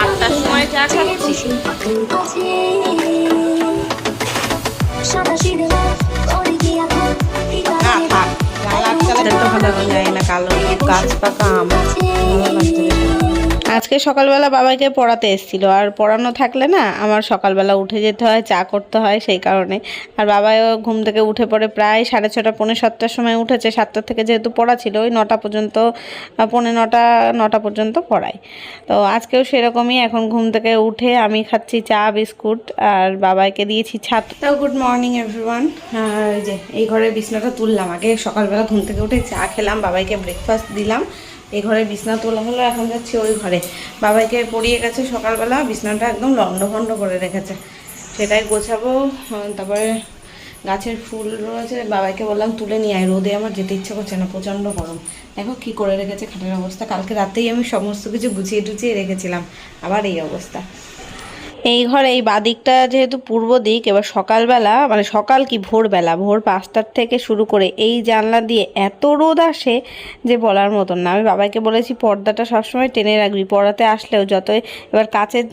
আটটার সময় চা খাচ্ছি। ভালো যায় না কালো গাছ পাকা আম। ভালো লাগছে। আজকে সকালবেলা বাবাকে পড়াতে এসেছিল। আর পড়ানো থাকলে না আমার সকালবেলা উঠে যেতে হয়, চা করতে হয় সেই কারণে। আর বাবাও ঘুম থেকে উঠে পড়ে প্রায় সাড়ে ছটা, পৌনে সাতটার সময় উঠেছে। সাতটা থেকে যেহেতু পড়া ছিল, ওই নটা পর্যন্ত, পৌনে নটা নটা পর্যন্ত পড়ায়। তো আজকেও সেরকমই, এখন ঘুম থেকে উঠে আমি খাচ্ছি চা, বিস্কুট, আর বাবাকে দিয়েছি ছাত। তো গুড মর্নিং এভরিওয়ান যে, এই ঘরের বিছনাটা তুললাম। আগে সকালবেলা ঘুম থেকে উঠে চা খেলাম, বাবাইকে ব্রেকফাস্ট দিলাম। এই ঘরে বিছনা তোলা হলো, এখন যাচ্ছি ওই ঘরে। বাবাইকে পড়িয়ে গেছে সকালবেলা, বিছনাটা একদম লণ্ডভণ্ড করে রেখেছে। সেটাই গোছাবো তারপরে গাছের ফুল রয়েছে, বাবাইকে বললাম, তুলে নিয়ে আয়, রোদে আমার যেতে ইচ্ছে করছে না, প্রচণ্ড গরম। দেখো কি করে রেখেছে খাটের অবস্থা, কালকে রাতেই আমি সমস্ত কিছু গুছিয়ে টুছিয়ে রেখেছিলাম, আবার এই অবস্থা। এই ঘরে, এই বাদিকটা যেহেতু পূর্ব দিক, এবার সকালবেলা মানে সকাল কি ভোরবেলা, ভোর পাঁচটার থেকে শুরু করে এই জানলা দিয়ে এত রোদ আসে যে বলার মতন না। আমি বাবাকে বলেছি, পর্দাটা সবসময় টেনে রাখবি, পড়াতে আসলেও যতই, এবার কাচের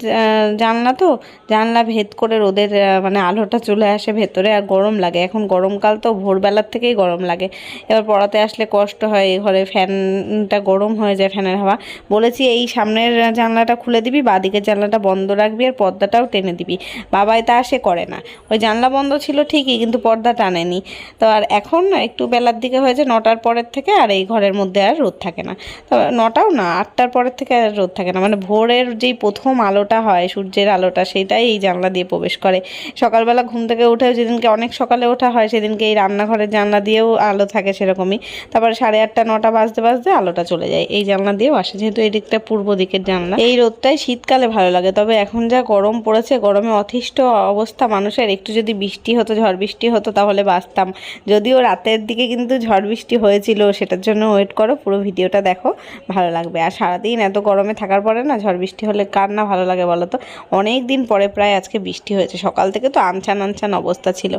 জানলা তো, জানলা ভেদ করে রোদের মানে আলোটা চলে আসে ভেতরে, আর গরম লাগে। এখন গরমকাল তো ভোরবেলার থেকেই গরম লাগে। এবার পড়াতে আসলে কষ্ট হয়, এই ঘরে ফ্যানটা গরম হয়ে যায়, ফ্যানের হাওয়া। বলেছি, এই সামনের জানলাটা খুলে দিবি, বাদিকের জানলাটা বন্ধ রাখবি, আর পর্দাটাও টেনে দিবি। বাবাই তা সে করে না। ওই জানলা বন্ধ ছিল ঠিকই, কিন্তু পর্দা টানেনি। তো আর এখন একটু বেলার দিকে হয়েছে, নটার পরের থেকে আর এই ঘরের মধ্যে আর রোদ থাকে না। তো নটাও না, আটটার পরের থেকে আর রোদ থাকে না। মানে ভোরের যেই প্রথম আলোটা হয়, সূর্যের আলোটা সেটাই এই জানলা দিয়ে প্রবেশ করে। সকালবেলা ঘুম থেকে উঠেও যেদিনকে অনেক সকালে ওঠা হয়, সেদিনকে এই রান্নাঘরের জানলা দিয়েও আলো থাকে সেরকমই। তারপরে সাড়ে আটটা, নটা বাজতে বাজতে আলোটা চলে যায়। এই জানলা দিয়েও আসে। যেহেতু এই দিকটা পূর্ব দিকের জানলা। এই রোদটাই শীতকালে ভালো লাগে। তবে এখন যা গরম পড়েছে, গরমে অতিষ্ঠ অবস্থা মানুষের। একটু যদি বৃষ্টি হতো, ঝড় বৃষ্টি হতো তাহলে বাঁচতাম। যদিও রাতের দিকে কিন্তু ঝড় বৃষ্টি হয়েছিল, সেটার জন্য ওয়েট করো, পুরো ভিডিওটা দেখো, ভালো লাগবে। আর সারাদিন এত গরমে থাকার পরে না, ঝড় বৃষ্টি হলে কার না ভালো লাগে বলো তো? অনেক দিন পরে প্রায় আজকে বৃষ্টি হয়েছে। সকাল থেকে তো আনছান আনছান অবস্থা ছিল।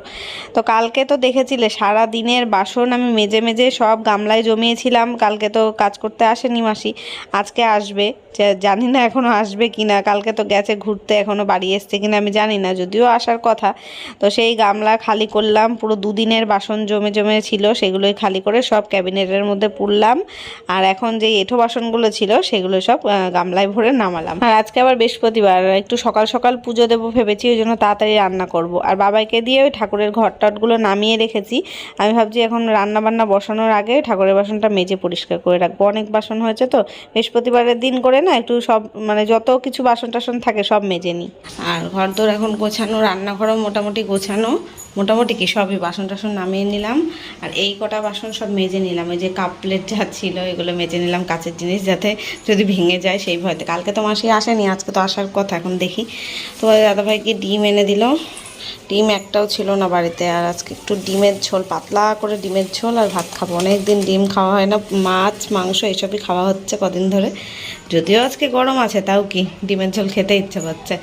তো কালকে তো দেখেছিলে সারা দিনের বাসন আমি মেজে মেজে সব গামলায় জমিয়েছিলাম। কালকে তো কাজ করতে আসেনি মাসি। আজকে আসবে। জানি না এখনও আসবে কি না কালকে তো গেছে ঘুরতে এখনও বাড়ি এসছে কিনা আমি জানি না, যদিও আসার কথা। তো সেই গামলা খালি করলাম, পুরো দুদিনের বাসন জমে জমে ছিল, সেগুলোই খালি করে সব ক্যাবিনেটের মধ্যে পুরলাম আর এখন যে এঁঠো বাসনগুলো ছিল, সেগুলো সব গামলায় ভরে নামালাম। আর আজকে আবার বৃহস্পতিবার, একটু সকাল সকাল পুজো দেবো ভেবেছি, ওই জন্য তাড়াতাড়ি রান্না করব। আর বাবাইকে দিয়ে ওই ঠাকুরের ঘর টটগুলো নামিয়ে রেখেছি। আমি ভাবছি এখন রান্না বান্না বসানোর আগে ঠাকুরের বাসনটা মেজে পরিষ্কার করে রাখব। অনেক বাসন হয়েছে তো, বৃহস্পতিবারের দিন করে না, একটু সব মানে যত কিছু বাসন টাসন থাকে সব মেজে নিই। আর ঘর দোর এখন গোছানো, রান্নাঘরও মোটামুটি গোছানো। মোটামুটি কি, সবই বাসন টাসন নামিয়ে নিলাম। আর এই কটা বাসন সব মেজে নিলাম। ওই যে কাপ প্লেট যা ছিল, এগুলো মেজে নিলাম কাচের জিনিস যাতে যদি ভেঙে যায় সেই ভয়তে। কালকে তো মাসি আসেনি, আজকে তো আসার কথা, এখন দেখি। তো দাদাভাইকে ডিম এনে দিল। ডিম একটাও ছিল না বাড়িতে। আর আজকে একটু ডিমের ঝোল, পাতলা করে ডিমের ঝোল আর ভাত খাব। অনেক দিন ডিম খাওয়া হয় না, মাছ, মাংস এসবই খাওয়া হচ্ছে কদিন ধরে। যদিও আজকে গরম আছে, তাও কি ডিমের ঝোল খেতে ইচ্ছে করছে।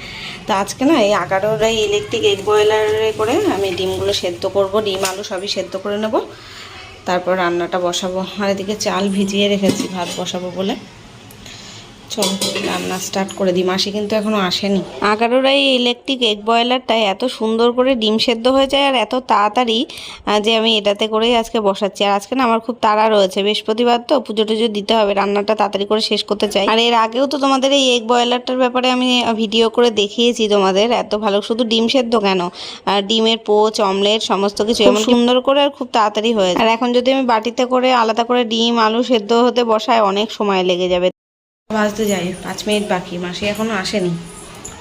তো আজকে না এই এগারোর এই ইলেকট্রিক এগ বয়লারে করে আমি ডিমগুলো সেদ্ধ করব, ডিম, আলু সবই সেদ্ধ করে নেব। তারপর রান্নাটা বসাবো। আর এদিকে চাল ভিজিয়ে রেখেছি, ভাত বসাবো বলে। চলো রান্না স্টার্ট করে দিই। মাসি কিন্তু এখনও আসেনি। আগারোর এই ইলেকট্রিক এগ বয়লারটাই এত সুন্দর করে ডিম সেদ্ধ হয়ে যায় আর এত তাড়াতাড়ি যে আমি এটাতে করেই আজকে বসাচ্ছি। আর আজকে না আমার খুব তাড়া রয়েছে। বৃহস্পতিবার তো পুজো টুজো দিতে হবে রান্নাটা তাড়াতাড়ি করে শেষ করতে চাই। আর এর আগেও তো তোমাদের এই এগ বয়লারটার ব্যাপারে আমি ভিডিও করে দেখিয়েছি তোমাদের। এত ভালো শুধু ডিম সেদ্ধ কেন? আর ডিমের পোচ অমলেট সমস্ত কিছু এমন সুন্দর করে আর খুব তাড়াতাড়ি হয়ে আর এখন যদি আমি বাটিতে করে আলাদা করে ডিম আলু সেদ্ধ হতে বসায় অনেক সময় লেগে যাবে। বাজতে যাই, পাঁচ মিনিট বাকি, মাসি এখনও আসেনি।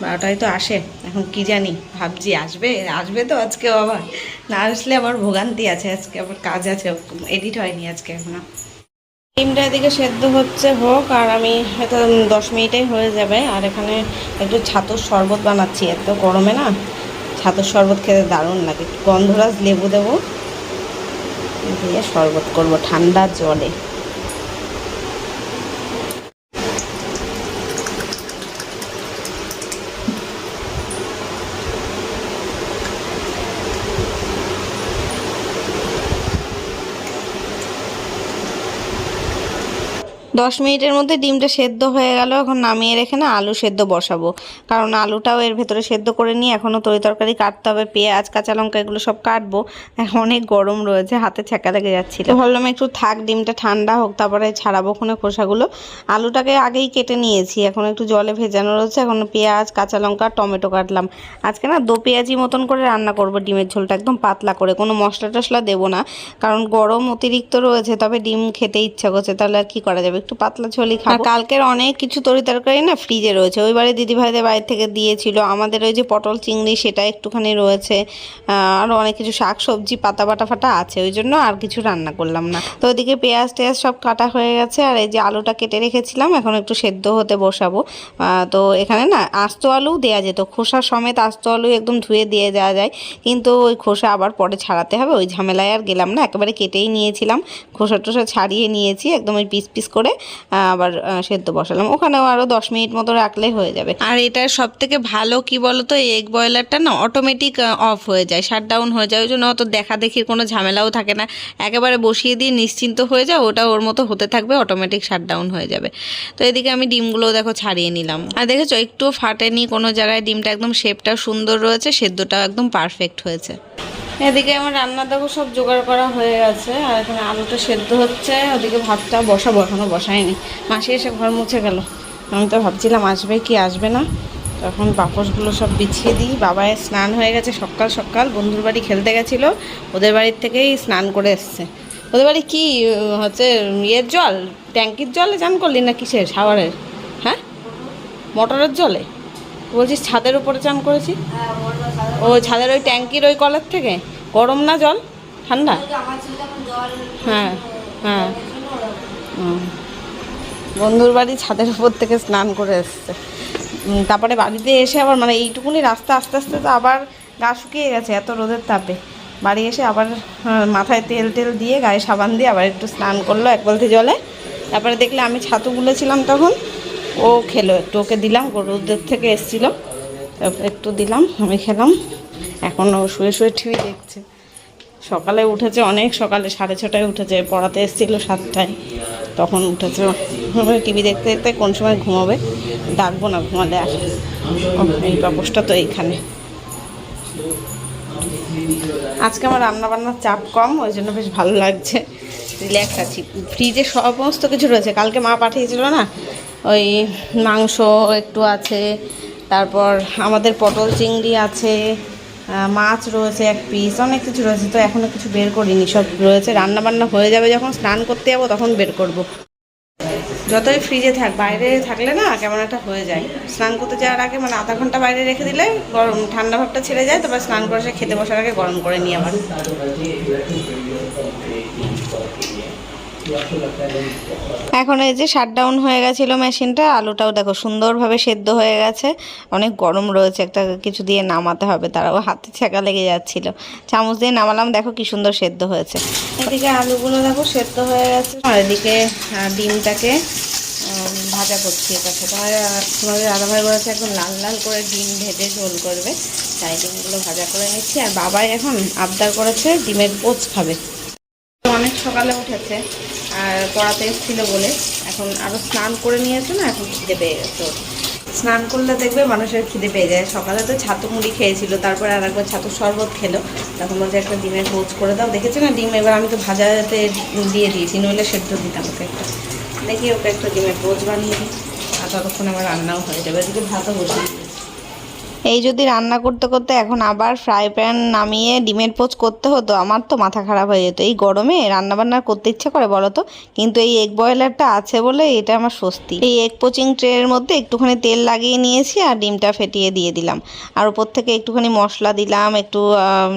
বারোটায় তো আসে, এখন কি জানি, ভাবছি আসবে আসবে তো আজকেও আবার। না আসলে আমার ভোগান্তি আছে আজকে আবার কাজ আছে এডিট হয়নি আজকে এখনও। ডিমটা এদিকে সেদ্ধ হচ্ছে হোক, আর আমি হয়তো দশ মিনিটেই হয়ে যাবে, আর এখানে একটু ছাতুর শরবত বানাচ্ছি, এত গরমে না, ছাতুর শরবত খেতে দারুণ লাগে। গন্ধরাজ লেবু দেবো, দিয়ে শরবত করব ঠান্ডা জলে। দশ মিনিটের মধ্যে ডিমটা সেদ্ধ হয়ে গেল, এখন নামিয়ে রেখে না আলু সেদ্ধ বসাবো। কারণ আলুটাও এর ভেতরে সেদ্ধ করে নিয়ে এখনও তরি তরকারি কাটতে হবে, পেঁয়াজ, কাঁচা লঙ্কা এগুলো সব কাটবো। এখন অনেক গরম রয়েছে, হাতে ছ্যাঁকা লেগে যাচ্ছিল। ভাবলাম একটু থাক, ডিমটা ঠান্ডা হোক, তারপরে ছাড়াবো খুনে খোসাগুলো। আলুটাকে আগেই কেটে নিয়েছি, এখন একটু জলে ভেজানো রয়েছে, এখন পেঁয়াজ, কাঁচা লঙ্কা, টমেটো কাটলাম। আজকে না দো পেঁয়াজি মতন করে রান্না করব, ডিমের ঝোলটা একদম পাতলা করে, কোনো মশলা টশলা দেবো না। কারণ গরম অতিরিক্ত রয়েছে, তবে ডিম খেতে ইচ্ছা করছে, তাহলে আর কি করা যাবে? একটু পাতলা ঝোলই খাব। কালকের অনেক কিছু তরি তরকারি না ফ্রিজে রয়েছে। ওইবারে বাড়ি দিদি ভাইদের বাড়ি থেকে দিয়েছিল। আমাদের ওই যে পটল চিংড়ি সেটা একটুখানি রয়েছে। আরও অনেক কিছু শাক সবজি পাতা বাটা ফাটা আছে। ওই জন্য আর কিছু রান্না করলাম না। তো ওদিকে পেঁয়াজ টেয়াজ সব কাটা হয়ে গেছে। আর এই যে আলুটা কেটে রেখেছিলাম এখন একটু সেদ্ধ হতে বসাবো। তো এখানে না আস্ত আলু দেওয়া যেত। খোসা সমেত আস্ত আলু একদম ধুয়ে দিয়ে দেওয়া যায়। কিন্তু ওই খোসা আবার পরে ছাড়াতে হবে। ওই ঝামেলায় আর গেলাম না। একেবারে কেটেই নিয়েছিলাম। খোসা টোসা ছাড়িয়ে নিয়েছি। একদম ওই পিস পিস করে আহ, আবার সেদ্ধ বসালাম। ওখানেও আরও দশ মিনিট মতো রাখলেই হয়ে যাবে। আর এটার সব থেকে ভালো কি বলতো এগ বয়লারটা না অটোমেটিক অফ হয়ে যায় শাট ডাউন হয়ে যায়। ওই জন্য অত দেখা দেখির কোনো ঝামেলাও থাকে না। একেবারে বসিয়ে দিয়ে নিশ্চিন্ত হয়ে যায় ওটা ওর মতো হতে থাকবে অটোমেটিক শাট ডাউন হয়ে যাবে। তো এদিকে আমি ডিমগুলো দেখো ছাড়িয়ে নিলাম। আর দেখেছ একটু ফাটেনি কোনো জায়গায় ডিমটা একদম শেপটা সুন্দর রয়েছে সেদ্ধটাও একদম পারফেক্ট হয়েছে। এদিকে আমার রান্না দেখো সব জোগাড় করা হয়ে গেছে, আর এখানে আলুটা সেদ্ধ হচ্ছে, ওদিকে ভাতটা বসাবো, এখনও বসায়নি। মাসি এসে ঘর মুছে গেল। আমি তো ভাবছিলাম আসবে কি আসবে না। তখন বাপসগুলো সব বিছিয়ে দিই। বাবায় স্নান হয়ে গেছে সকাল সকাল, বন্ধুর বাড়ি খেলতে গেছিল, ওদের বাড়ির থেকেই স্নান করে এসছে। ওদের বাড়ি কি, হচ্ছে ইয়ের জল, ট্যাঙ্কির জলে চান করলি না কিসের, শাওয়ারের হ্যাঁ? মোটরের জলে? বলছিস ছাদের উপরে চান করেছি। ও ছাদের ওই ট্যাঙ্কির ওই কলের থেকে? গরম না জল? ঠান্ডা? হ্যাঁ হ্যাঁ। বন্ধুর বাড়ি ছাদের উপর থেকে স্নান করে এসছে। তারপরে বাড়িতে এসে আবার মানে এইটুকুনি রাস্তা আস্তে আস্তে তো আবার গা শুকিয়ে গেছে, এত রোদের তাপে। বাড়ি এসে আবার মাথায় তেল টেল দিয়ে গায়ে সাবান দিয়ে আবার একটু স্নান করল এক বলতে জলে। তারপরে দেখলে আমি ছাতু গুলেছিলাম তখন। ও খেলো, একটু ওকে দিলাম, গরুদের থেকে এসছিল। একটু দিলাম, আমি খেলাম। এখন ও শুয়ে শুয়ে টিভি দেখছে। সকালে উঠেছে অনেক, সকালে সাড়ে ছটায় উঠেছে, পড়াতে এসেছিল সাতটায়। তখন উঠেছে। টিভি দেখতে দেখতে কোন সময় ঘুমাবে? ডাকবো না, ঘুমালে আর। এই পাপসটা তো এইখানে। আজকে আমার রান্না বান্নার চাপ কম, ওই জন্য বেশ ভালো লাগছে। রিল্যাক্স আছি। ফ্রিজে সমস্ত কিছু রয়েছে। কালকে মা পাঠিয়েছিল না ওই মাংস একটু আছে, তারপর আমাদের পটল চিংড়ি আছে মাছ রয়েছে এক পিস অনেক কিছু রয়েছে, তো এখনও কিছু বের করিনি, সব রয়েছে রান্না বান্না হয়ে যাবে, যখন স্নান করতে যাব তখন বের করব। যতই ফ্রিজে থাক, বাইরে থাকলে না কেমন একটা হয়ে যায় স্নান করতে যাওয়ার আগে মানে আধা ঘণ্টা বাইরে রেখে দিলে গরম, ঠান্ডা ভাবটা ছেড়ে যায়, তারপর স্নান করে খেতে বসার আগে গরম করে নিই আবার এখন এই যে শাটডাউন হয়ে গেছিল মেশিনটা, আলুটাও দেখো সুন্দরভাবে সেদ্ধ হয়ে গেছে। অনেক গরম রয়েছে, একটা কিছু দিয়ে নামাতে হবে, তারাও হাতে ছেঁকা লেগে যাচ্ছিল। চামচ দিয়ে নামালাম, দেখো কি সুন্দর সেদ্ধ হয়েছে। এদিকে আলুগুলো দেখো সেদ্ধ হয়ে গেছে। আর এদিকে ডিমটাকে ভাজা করছি এটাকে তোমার, তোমাদের দাদাভাই বলেছে একদম লাল লাল করে ডিম ভেজে ঝোল করবে। তাই ডিমগুলো ভাজা করে নিচ্ছি। আর বাবাই এখন আবদার করেছে, ডিমের পোচ খাবে। অনেক সকালে উঠেছে। আর পড়াতে এসেছিল বলে এখন আরও স্নান করে নিয়েছে না, এখন খিদে পেয়ে গেছে স্নান করলে দেখবে মানুষের খিদে পেয়ে যায়। সকালে তো ছাতু মুড়ি খেয়েছিল, তারপরে আর একবার ছাতুর শরবত খেলো। তখন বলছে, একটা ডিমের পোচ করে দাও। দেখেছ না ডিম? এবার আমি তো ভাজাতে দিয়ে দিয়েছি, নইলে সেদ্ধ দিতাম ওকে একটা। দেখি ওকে একটা ডিমের পোচ বানিয়ে দিই। আর ততক্ষণ আমার রান্নাও হয়ে যাবে। এদিকে ভাতও বসিয়ে। এই যদি রান্না করতে করতে এখন আবার ফ্রাই প্যান নামিয়ে ডিমের পোচ করতে হতো আমার তো মাথা খারাপ হয়ে যেত। এই গরমে রান্না বান্না করতে ইচ্ছে করে বলো তো কিন্তু এই এগ বয়লারটা আছে বলে এটা আমার স্বস্তি। এই এগ পোচিং ট্রের মধ্যে একটুখানি তেল লাগিয়ে নিয়েছি আর ডিমটা ফেটিয়ে দিয়ে দিলাম। আর ওপর থেকে একটুখানি মশলা দিলাম একটু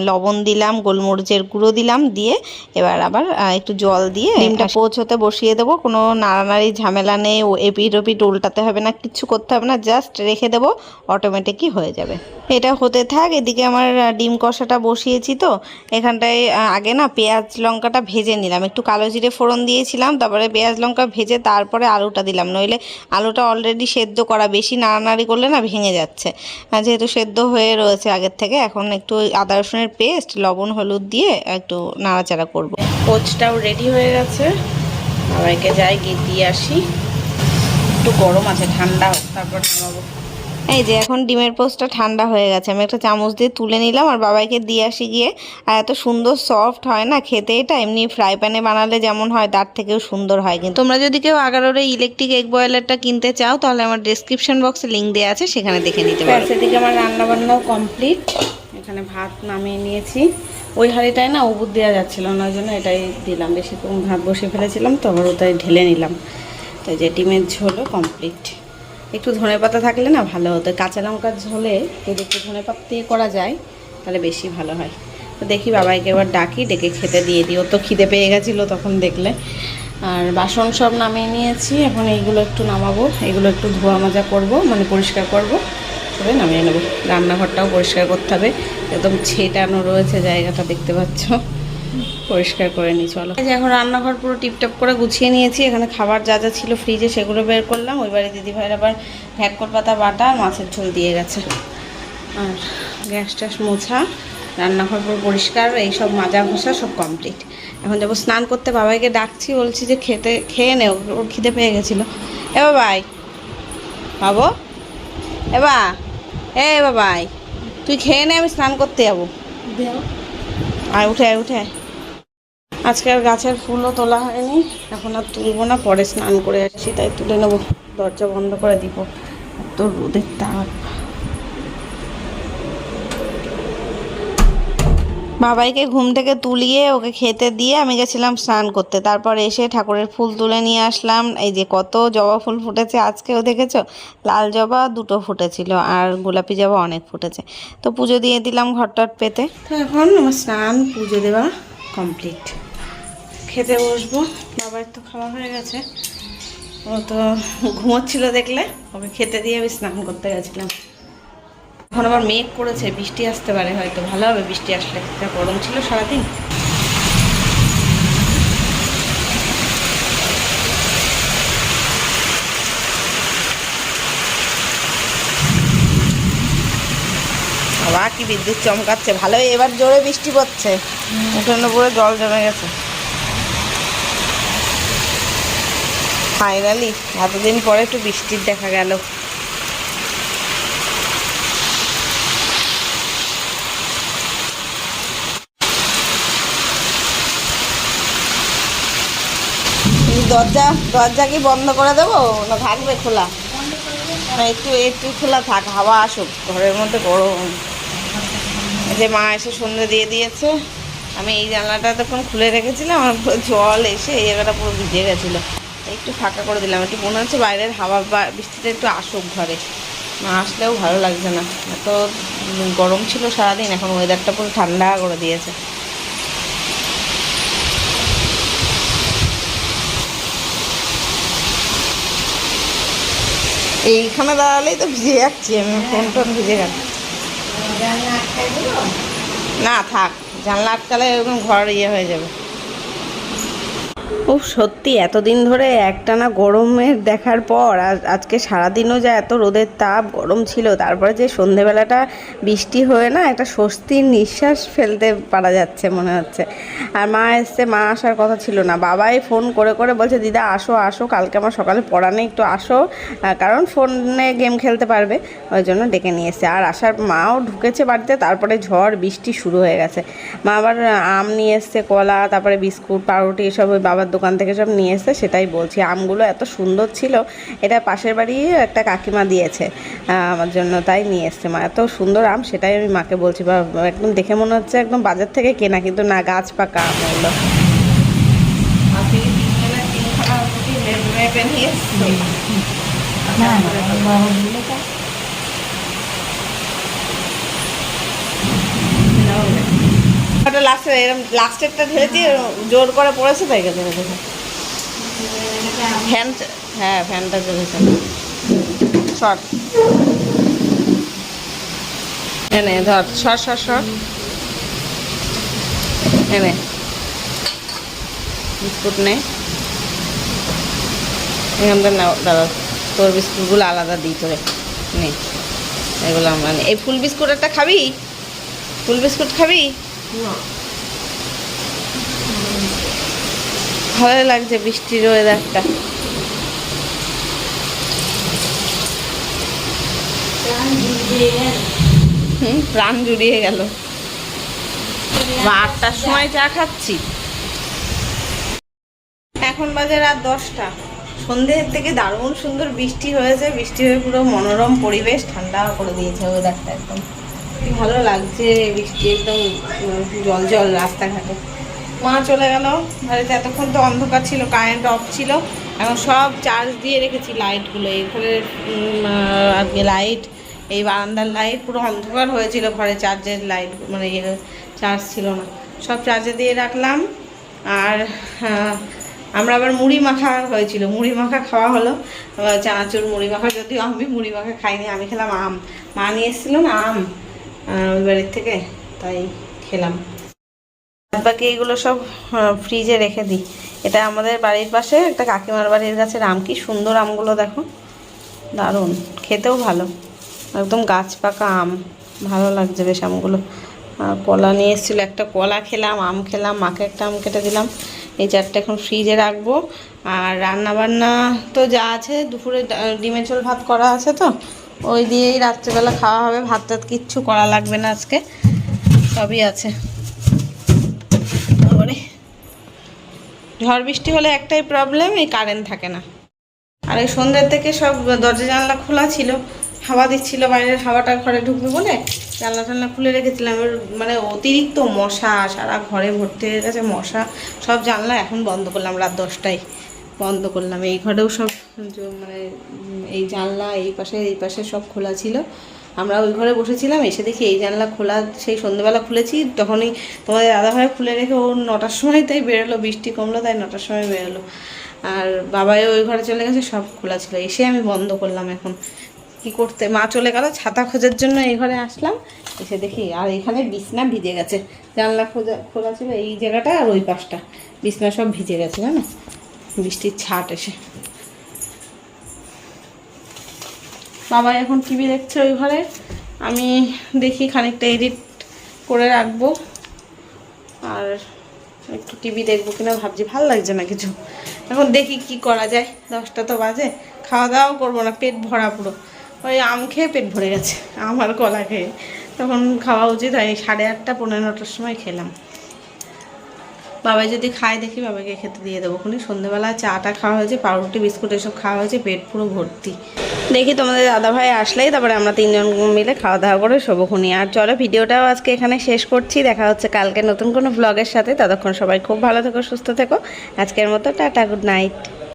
লবণ দিলাম গোলমরিচের গুঁড়ো দিলাম দিয়ে এবার আবার একটু জল দিয়ে ডিমটা পোচ হতে বসিয়ে দেবো। কোনো নাড়ানাড়ি ঝামেলা নেই এপিট ওপিট উল্টাতে হবে না কিচ্ছু করতে হবে না জাস্ট রেখে দেবো অটোমেটিকই হয়ে যাবে। এটা হতে থাক, এদিকে আমার ডিম কষাটা বসিয়েছি তো। এখানটায় আগে না পেঁয়াজ লঙ্কাটা ভেজে নিলাম। একটু কালো জিরে ফোড়ন দিয়েছিলাম, তারপরে পেঁয়াজ লঙ্কা ভেজে তারপরে আলুটা দিলাম। নইলে আলুটা অলরেডি সেদ্ধ করা, বেশি নাড়ানাড়ি করলে না ভেঙে যাচ্ছে। যেহেতু সেদ্ধ হয়ে রয়েছে আগের থেকে, এখন একটু আদা রসুনের পেস্ট, লবণ, হলুদ দিয়ে একটু নাড়াচাড়া করব। কোচটাও রেডি হয়ে গেছে। সবাইকে যাই গিয়ে দিয়ে আসি। একটু গরম আছে, ঠান্ডা তারপর এই যে এখন ডিমের পোস্টটা ঠান্ডা হয়ে গেছে। আমি একটা চামচ দিয়ে তুলে নিলাম আর বাবাইকে দিয়ে আসি গিয়ে। আর এত সুন্দর সফট হয় না খেতে এটা? এমনি ফ্রাই প্যানে বানালে যেমন হয়, তার থেকেও সুন্দর হয় কিন্তু। তোমরা যদি কেউ আগারোর ইলেকট্রিক এগ বয়লারটা কিনতে চাও, তাহলে আমার ডিসক্রিপশন বক্সে লিঙ্ক দেওয়া আছে, সেখানে দেখে নিতে পারো। সেদিকে আমার রান্নাবান্নাও কমপ্লিট এখানে ভাত নামিয়ে নিয়েছি। ওই হাঁড়িটায় না উবুর দেওয়া যাচ্ছিল না, ওই জন্য এটাই দিলাম। বেশি কম ভাত বসে ফেলেছিলাম, তো আবার ওটাই ঢেলে নিলাম। তো যে ডিমের ঝোলও কমপ্লিট একটু ধনে পাতা থাকলে না ভালো হতো। কাঁচা লঙ্কার ঝোলে যদি একটু ধনে পাতা দিয়ে করা যায়, তাহলে বেশি ভালো হয়। তো দেখি বাবাইকে এবার ডাকি, ডেকে খেতে দিয়ে দিই। ও তো খিদে পেয়ে গেছিল তখন দেখলে। আর বাসন সব নামিয়ে নিয়েছি। এখন এইগুলো একটু নামাবো। এগুলো একটু ধোয়া মাজা করব মানে পরিষ্কার করব। করে নামিয়ে নেব। রান্নাঘরটাও পরিষ্কার করতে হবে। একদম ছেটানো রয়েছে জায়গাটা, দেখতে পাচ্ছ। পরিষ্কার করে নিই চলো। এই যে এখন রান্নাঘর পুরো টিপটপ করে গুছিয়ে নিয়েছি এখানে খাবার যা যা ছিল ফ্রিজে সেগুলো বের করলাম। ওই বাড়ি দিদি ভাইয়ের আবার ভ্যাকর পাতা বাটা আর মাছের ঝোল দিয়ে গেছে। আর গ্যাস ট্যাস মোছা রান্নাঘর পুরো পরিষ্কার এইসব মাজা ঘষা সব কমপ্লিট এখন যাব স্নান করতে বাবাইকে ডাকছি বলছি যে খেতে খেয়ে নে ওর- ওর খিদে পেয়ে গেছিল। এ বাবাই বাবো এ বা এ বাবাই তুই খেয়ে নে আমি স্নান করতে যাব। আয় উঠে আয় উঠে আয়। আজকে আর গাছের ফুলও তোলা হয়নি। এখন আর তুলবো না, পরে স্নান করে আসছি তাই তুলে নেব। দরজা বন্ধ করে দিব। এত রোদের তাপ। বাবাইকে ঘুম থেকে তুলিয়ে ওকে খেতে দিয়ে আমি গেছিলাম স্নান করতে। তারপর এসে ঠাকুরের ফুল তুলে নিয়ে আসলাম। এই যে কত জবা ফুল ফুটেছে আজকেও দেখেছ? লাল জবা দুটো ফুটেছিল আর গোলাপি জবা অনেক ফুটেছে। তো পুজো দিয়ে দিলাম ঘরটট পেতে। তো এখন আমার স্নান পুজো দেওয়া কমপ্লিট। খেতে বসবো। বাবার তো খাওয়া হয়ে গেছে। ও তো ঘুমোচ্ছিল দেখলে। ওকে খেতে দিয়ে আমি স্নান করতে গেছিলাম। এখন আবার মেঘ করেছে, বৃষ্টি আসতে পারে হয়তো। ভালো হবে বৃষ্টি আসলে। যা গরম ছিল সারাদিন। বাবা, কি বিদ্যুৎ চমকাচ্ছে। ভালোই, এবার জোরে বৃষ্টি পড়ছে। উঠোনে পুরো জল জমে গেছে। ফাইনালি এতদিন পরে একটু বৃষ্টির দেখা গেল। দরজা দরজা কি বন্ধ করে দেবো? না থাকবে খোলা? না, একটু একটু খোলা থাক, হাওয়া আসুক। ঘরের মধ্যে গরম। যে মা এসে সন্ধ্যে দিয়ে দিয়েছে। আমি এই জানলাটা তখন খুলে রেখেছিলাম, আমার জল এসে এই জায়গাটা পুরো ভিজে গেছিল। একটু ফাঁকা করে দিলাম একটু মনে হচ্ছে বাইরের হাওয়া বা বৃষ্টিতে একটু আসুক ঘরে। না আসলেও ভালো লাগছে না। এত গরম ছিল সারাদিন এখন ওয়েদারটা পুরো ঠান্ডা করে দিয়েছে। এইখানে দাঁড়ালেই তো ভিজে যাচ্ছি আমি ফোন টোন ভিজে গেল। না থাক জানলা আটকালে এরকম ঘর ইয়ে হয়ে যাবে। ও সত্যি, এতদিন ধরে একটানা গরমের দেখার পর আজ, আজকে সারাদিনও যা এত রোদের তাপ, গরম ছিল, তারপরে যে সন্ধেবেলাটা বৃষ্টি হয়ে না একটা স্বস্তির নিঃশ্বাস ফেলতে পারা যাচ্ছে মনে হচ্ছে। আর মা এসছে, মা আসার কথা ছিল না। বাবাই ফোন করে করে বলছে, দিদা, আসো আসো, কালকে আমার সকালে পড়া নেই, একটু আসো। কারণ ফোনে গেম খেলতে পারবে, ওই জন্য ডেকে নিয়ে এসছে। আর আসার মাও ঢুকেছে বাড়িতে, তারপরে ঝড়, বৃষ্টি শুরু হয়ে গেছে। মা আবার আম নিয়ে এসছে, কলা, তারপরে বিস্কুট, পাউরুটি, এসব ওই বাবার দোকান থেকে সব নিয়ে এসছে সেটাই বলছি। আমগুলো এত সুন্দর ছিল এটা পাশের বাড়ি একটা কাকিমা দিয়েছে আমার জন্য তাই নিয়ে এসছে মা। এত সুন্দর আম সেটাই আমি মাকে বলছি বা একদম দেখে মনে হচ্ছে একদম বাজার থেকে কেনা কিন্তু না গাছ পাকা আম ওটা লাস্টে এরকম লাস্টেরটা ঢেলেছি জোর করে পড়েছে তাই গেছে ফ্যান হ্যাঁ ফ্যানটা চলেছে শর্ট এনে ধর সর সর সর এনে বিস্কুট নে। এখানটা না দাদা তোর বিস্কুটগুলো আলাদা দিই তোরে। নে এগুলো আমরা নে। এই ফুল বিস্কুট একটা খাবি? ফুল বিস্কুট খাবি? ভালো লাগছে বৃষ্টির ওয়েদারটা হুম প্রাণ জুড়িয়ে গেল। আটটার সময় চা খাচ্ছি? এখন বাজে রাত দশটা। সন্ধ্যের থেকে দারুণ সুন্দর বৃষ্টি হয়েছে। বৃষ্টি হয়ে পুরো মনোরম পরিবেশ ঠান্ডা করে দিয়েছে ওয়েদারটা একদম। ভালো লাগছে বৃষ্টি একদম জল জল রাস্তাঘাটে। মা চলে গেল। বাড়িতে এতক্ষণ তো অন্ধকার ছিল কারেন্ট অফ ছিল। এখন সব চার্জ দিয়ে রেখেছি লাইটগুলো এই ঘরের আহ, আজকে লাইট এই বারান্দার লাইট পুরো অন্ধকার হয়েছিল ঘরে চার্জের লাইট মানে ইয়ে চার্জ ছিল না। সব চার্জে দিয়ে রাখলাম। আর আমরা আবার মুড়ি মাখা হয়েছিল। মুড়ি মাখা খাওয়া হলো। চানাচুর মুড়ি মাখা যদিও আমি মুড়ি মাখা খাইনি আমি খেলাম আম। মা নিয়ে এসেছিল না আম বাড়ির থেকে তাই খেলাম। বাকি এগুলো সব ফ্রিজে রেখে দিই। এটা আমাদের বাড়ির পাশে, একটা কাকিমার বাড়ির গাছের আম, কি সুন্দর আমগুলো দেখো। দারুণ, খেতেও ভালো। একদম গাছ পাকা আম, ভালো লাগছে বেশ আমগুলো। কলা নিয়ে এসেছিল, একটা কলা খেলাম, আম খেলাম, মাকে একটা আম কেটে দিলাম। এই চারটে এখন ফ্রিজে রাখব। আর রান্না বান্না তো যা আছে, দুপুরে ডিমের ঝোল ভাত করা আছে তো। ওই দিয়েই রাত্রেবেলা খাওয়া হবে, ভাত টাত কিচ্ছু করা লাগবে না আজকে। সবই আছে। ঝড় বৃষ্টি হলে একটাই প্রবলেম এই কারেন্ট থাকে না। আর এই সন্ধ্যের থেকে সব দরজা জানলা খোলা ছিল। হাওয়া দিচ্ছিল, বাইরের হাওয়াটা ঘরে ঢুকবে বলে জানলা টানলা খুলে রেখেছিলাম। মানে অতিরিক্ত মশা, সারা ঘরে ভর্তি হয়ে গেছে মশা। সব জানলা এখন বন্ধ করলাম রাত দশটায়। বন্ধ করলাম। এই ঘরেও সব মানে এই জানলা, এই পাশে এই পাশে সব খোলা ছিল। আমরা ওই ঘরে বসেছিলাম, এসে দেখি এই জানলা খোলা, সেই সন্ধ্যেবেলা খুলেছি, তখনই তোমাদের দাদাভাই খুলে রেখে ও নটার সময় তাই বেরোলো, বৃষ্টি কমলো তাই নটার সময় বেরোলো। আর বাবাই ওই ঘরে চলে গেছে, সব খোলা ছিল, এসে আমি বন্ধ করলাম এখন। কি করতে, মা চলে গেল, ছাতা খোঁজার জন্য এই ঘরে আসলাম, এসে দেখি আর এখানে বিছনা ভিজে গেছে। জানলা খোঁজা, খোলা ছিল এই জায়গাটা আর ওই পাশটা, বিছনা সব ভিজে গেছে, জানো? বৃষ্টির ছাট এসে। বাবা এখন টিভি দেখছে ওই ঘরে। আমি দেখি খানিকটা এডিট করে রাখব। আর একটু টিভি দেখব কিনা ভাবছি, ভালো লাগছে না কিছু। এখন দেখি কি করা যায়। দশটা তো বাজে। খাওয়া দাওয়াও করব না, পেট ভরা পুরো। ওই আম খেয়ে পেট ভরে গেছে আমার কলা খেয়ে। তখন খাওয়া উচিত হয় সাড়ে আটটা, পনেরো নটার সময় খেলাম। বাবাই যদি খায়, দেখি বাবাকে খেতে দিয়ে দেবো। খুনি সন্ধ্যেবেলা চাটা খাওয়া হয়েছে, পাউরুটি, বিস্কুট এসব খাওয়া হয়েছে, পেট পুরো ভর্তি। দেখি তোমাদের দাদা ভাই আসলেই, তারপরে আমরা তিনজন মিলে খাওয়া দাওয়া করে শোভক্ষণি আর চলো, ভিডিওটাও আজকে এখানে শেষ করছি। দেখা হচ্ছে কালকে নতুন কোনো ব্লগের সাথে। ততক্ষণ সবাই খুব ভালো থেকো, সুস্থ থেকো। আজকের মতো টাটা গুড নাইট